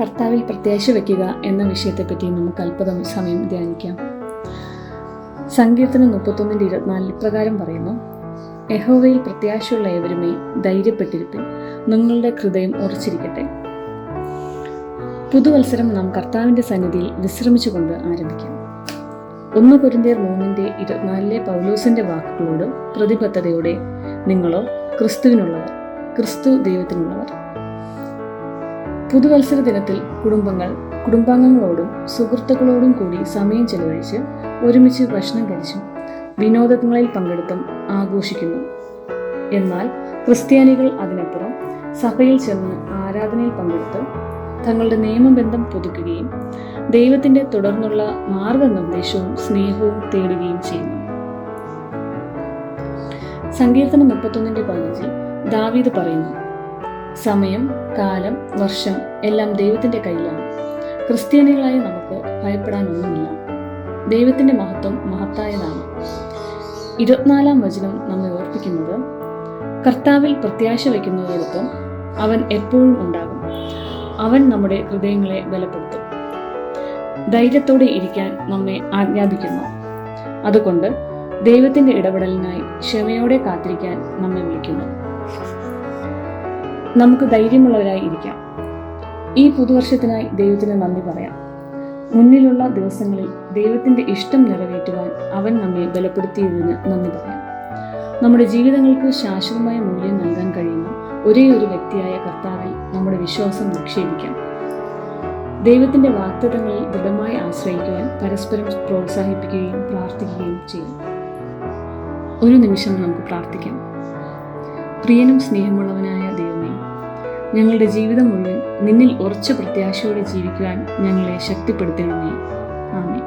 കർത്താവിൽ പ്രത്യാശ വയ്ക്കുക എന്ന വിഷയത്തെപ്പറ്റി നമുക്ക് അല്പതം സമയം ധ്യാനിക്കാം. സങ്കീർത്തനം മുപ്പത്തൊന്നിന്റെ ഇരുപത്തിനാലിൽ പ്രകാരം പറയുന്നു യഹോവയിൽ പ്രത്യാശയുള്ള ഏവരുമേ ധൈര്യപ്പെട്ടിരിപ്പിൻ നിങ്ങളുടെ ഹൃദയം ഉറച്ചിരിക്കട്ടെ. പുതുവത്സരം നാം കർത്താവിന്റെ സന്നിധിയിൽ വിശ്രമിച്ചുകൊണ്ട് ആരംഭിക്കാം. ഒന്ന് കുരിന്തിയർ മൂന്നിന്റെ ഇരുപത്തിനാലിലെ പൗലോസിന്റെ വാക്കുകളോട് പ്രതിബദ്ധതയോടെ നിങ്ങളോ ക്രിസ്തുവിനുള്ളവർ ക്രിസ്തു ദൈവത്തിനുള്ളവർ പുതുവത്സര ദിനത്തിൽ കുടുംബങ്ങൾ കുടുംബാംഗങ്ങളോടും സുഹൃത്തുക്കളോടും കൂടി സമയം ചെലവഴിച്ച് ഒരുമിച്ച് ഭക്ഷണം കഴിച്ചും വിനോദങ്ങളിൽ പങ്കെടുത്തും ആഘോഷിക്കുന്നു. എന്നാൽ ക്രിസ്ത്യാനികൾ അതിനപ്പുറം സഭയിൽ ചെന്ന് ആരാധനയിൽ പങ്കെടുത്ത് തങ്ങളുടെ നിയമബന്ധം പുതുക്കുകയും ദൈവത്തിന്റെ തുടർന്നുള്ള മാർഗനിർദ്ദേശവും സ്നേഹവും തേടുകയും ചെയ്യുന്നു. സങ്കീർത്തനം മുപ്പത്തൊന്നിന്റെ പതിനഞ്ചിൽ ദാവീദ് പറയുന്നു സമയം കാലം വർഷം എല്ലാം ദൈവത്തിന്റെ കയ്യിലാണ്. ക്രിസ്ത്യാനികളായി നമുക്ക് ഭയപ്പെടാനൊന്നുമില്ല. ദൈവത്തിന്റെ മഹത്വം മഹത്തായതാണ്. ഇരുപത്തിനാലാം വചനം നമ്മെ ഓർപ്പിക്കുന്നത് കർത്താവിൽ പ്രത്യാശ വയ്ക്കുന്നതോടൊപ്പം അവൻ എപ്പോഴും ഉണ്ടാകും. അവൻ നമ്മുടെ ഹൃദയങ്ങളെ ബലപ്പെടുത്തും. ധൈര്യത്തോടെ ഇരിക്കാൻ നമ്മെ ആജ്ഞാപിക്കുന്നു. അതുകൊണ്ട് ദൈവത്തിന്റെ ഇടപെടലിനായി ക്ഷമയോടെ കാത്തിരിക്കാൻ നമ്മെ വിളിക്കുന്നു. നമുക്ക് ധൈര്യമുള്ളവരായി ഇരിക്കാം. ഈ പുതുവർഷത്തിനായി ദൈവത്തിന് നന്ദി പറയാം. മുന്നിലുള്ള ദിവസങ്ങളിൽ ദൈവത്തിന്റെ ഇഷ്ടം നിറവേറ്റുവാൻ അവൻ നമ്മെ ബലപ്പെടുത്തിയതിന് നന്ദി പറയാം. നമ്മുടെ ജീവിതങ്ങൾക്ക് ശാശ്വതമായ മൂല്യം നൽകാൻ കഴിയുന്ന ഒരേ ഒരു വ്യക്തിയായ കർത്താവിൽ നമ്മുടെ വിശ്വാസം നിക്ഷേപിക്കാം. ദൈവത്തിന്റെ വാഗ്ദത്തങ്ങളിൽ ദൃഢമായി ആശ്രയിക്കുവാൻ പരസ്പരം പ്രോത്സാഹിപ്പിക്കുകയും പ്രാർത്ഥിക്കുകയും ചെയ്യും ഒരു നിമിഷം നമുക്ക് പ്രാർത്ഥിക്കാം. പ്രിയനും സ്നേഹമുള്ളവനായ ദൈവമേ ഞങ്ങളുടെ ജീവിതം മുഴുവൻ നിന്നിൽ ഉറച്ച പ്രത്യാശയോടെ ജീവിക്കുവാൻ ഞങ്ങളെ ശക്തിപ്പെടുത്തണമേ. ആമേ